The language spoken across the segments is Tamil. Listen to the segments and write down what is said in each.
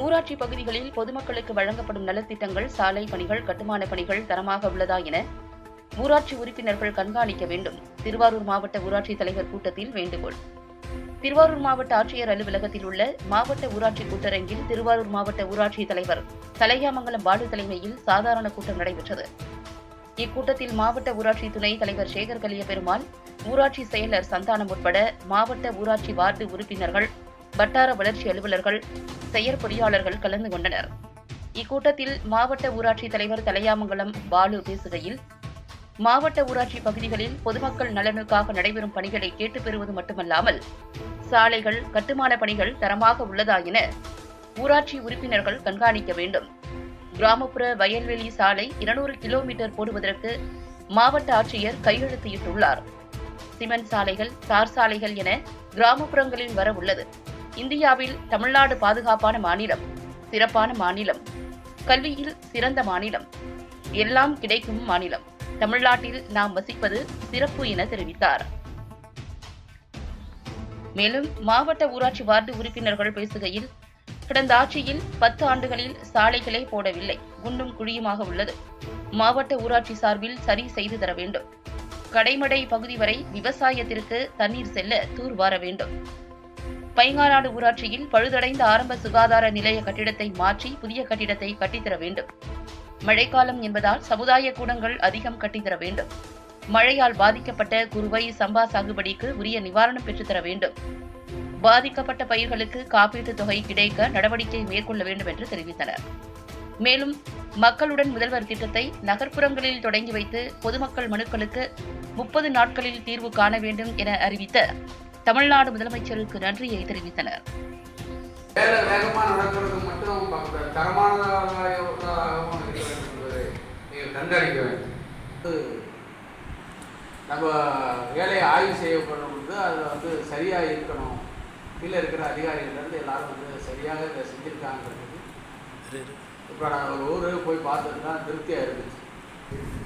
ஊராட்சி பகுதிகளில் பொதுமக்களுக்கு வழங்கப்படும் நலத்திட்டங்கள் சாலை பணிகள் கட்டுமான பணிகள் தரமாக உள்ளதா என ஊராட்சி உறுப்பினர்கள் கண்காணிக்க வேண்டும். திருவாரூர் மாவட்ட ஊராட்சி தலைவர் கூட்டத்தில் வேண்டுகோள். திருவாரூர் மாவட்ட ஆட்சியர் அலுவலகத்தில் உள்ள மாவட்ட ஊராட்சி கூட்டரங்கில் திருவாரூர் மாவட்ட ஊராட்சி தலைவர் தலையாமங்கலம் பாலு தலைமையில் சாதாரண கூட்டம் நடைபெற்றது. இக்கூட்டத்தில் மாவட்ட ஊராட்சி துணைத் தலைவர் சேகர் கலிய பெருமாள் ஊராட்சி செயலர் சந்தானம் உட்பட மாவட்ட ஊராட்சி வார்டு உறுப்பினர்கள் வட்டார வளர்ச்சி அலுவலர்கள் செயற்பொறியாளர்கள் கலந்து கொண்டனர். இக்கூட்டத்தில் மாவட்ட ஊராட்சி தலைவர் தலையாமங்கலம் பாலு பேசுகையில் மாவட்ட ஊராட்சி பகுதிகளில் பொதுமக்கள் நலனுக்காக நடைபெறும் பணிகளை கேட்டுப் பெறுவது மட்டுமல்லாமல் சாலைகள் கட்டுமான பணிகள் தரமாக உள்ளதா என ஊராட்சி உறுப்பினர்கள் கண்காணிக்க வேண்டும். கிராமப்புற வயல்வெளி சாலை இருநூறு கிலோமீட்டர் போடுவதற்கு மாவட்ட ஆட்சியர் கையெழுத்திட்டுள்ளார். சிமெண்ட் சாலைகள் தார் சாலைகள் என கிராமப்புறங்களில் வர உள்ளது. இந்தியாவில் தமிழ்நாடு பாதுகாப்பான மாநிலம் சிறப்பான மாநிலம் கல்வியில் சிறந்த மாநிலம் எல்லாம் கிடைக்கும் மாநிலம். தமிழ்நாட்டில் நாம் வசிப்பது சிறப்பு என தெரிவித்தார். மேலும் மாவட்ட ஊராட்சி வார்டு உறுப்பினர்கள் பேசுகையில் கடந்த ஆட்சியில் பத்து ஆண்டுகளில் சாலைகளே போடவில்லை குண்டும் குழியுமாக உள்ளது. மாவட்ட ஊராட்சி சார்பில் சரி செய்து தர வேண்டும். கடைமடை பகுதி வரை விவசாயத்திற்கு தண்ணீர் செல்ல தூர்வார வேண்டும். பைங்காநாடு ஊராட்சியில் பழுதடைந்த ஆரம்ப சுகாதார நிலைய கட்டிடத்தை மாற்றி புதிய கட்டிடத்தை கட்டித்தர வேண்டும். மழைக்காலம் என்பதால் சமுதாய கூடங்கள் அதிகம் கட்டித்தர வேண்டும். மழையால் பாதிக்கப்பட்ட குறுவை சம்பா சாகுபடிக்கு உரிய நிவாரணம் பெற்றுத்தர வேண்டும். பாதிக்கப்பட்ட பயிர்களுக்கு காப்பீட்டுத் தொகை கிடைக்க நடவடிக்கை மேற்கொள்ள வேண்டும் என்று தெரிவித்தனர். மேலும் மக்களுடன் முதல்வர் திட்டத்தை நகர்ப்புறங்களில் தொடங்கி வைத்து பொதுமக்கள் மனுக்களுக்கு முப்பது நாட்களில் தீர்வு காண வேண்டும் என அறிவித்த தமிழ்நாடு முதலமைச்சருக்கு நன்றியை தெரிவித்தனர். வேலை வேகமாக நடக்கிறது மட்டும் பார்க்கக்கூடாது தரமானதாகவும் நீங்கள் கண்காணிக்க வேண்டும். நம்ம வேலையை ஆய்வு செய்யப்படும் பொழுது அதில் வந்து சரியாக இருக்கணும். கீழே இருக்கிற அதிகாரிகள்லேருந்து எல்லாரும் வந்து சரியாக இதை செஞ்சுருக்காங்கிறது இப்போ நான் ஒரு ஊர் போய் பார்த்துட்டு திருப்தியாக இருந்துச்சு.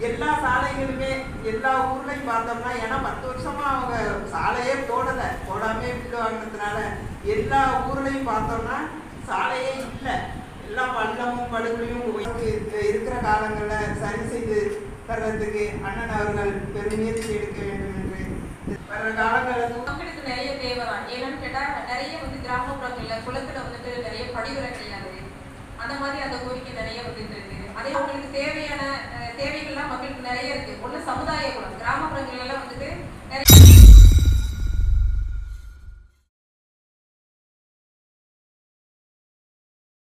எல்லா சாலைகளுமே எல்லா ஊர்லயும் பார்த்தோம்னா ஏன்னா பத்து வருஷமா அவங்க சாலையே போடலை. போடாமே வீடு வாங்கினதுனால எல்லா ஊர்லயும் பார்த்தோம்னா சாலையே இல்லை. எல்லாம் பள்ளமும் படுகளையும் இருக்கிற காலங்களில் சரி செய்து தர்றதுக்கு அண்ணன் அவர்கள் பெருமுயற்சி எடுக்க வேண்டும் என்று. வர்ற காலங்களில் மக்களுக்கு நிறைய தேவை தான். ஏன்னு கேட்டா நிறைய வந்து கிராமப்புறங்களில் குளத்துல வந்துட்டு நிறைய படிவுரை கிடையாது அந்த மாதிரி அந்த கோரிக்கை நிறைய வந்துட்டு இருக்கு. அதே அவங்களுக்கு தேவையான தேவைகள்லாம் மக்களுக்கு நிறைய இருக்கு. ஒன்று சமுதாய குளம் கிராமப்புறங்கள்லாம் வந்துட்டு நிறைய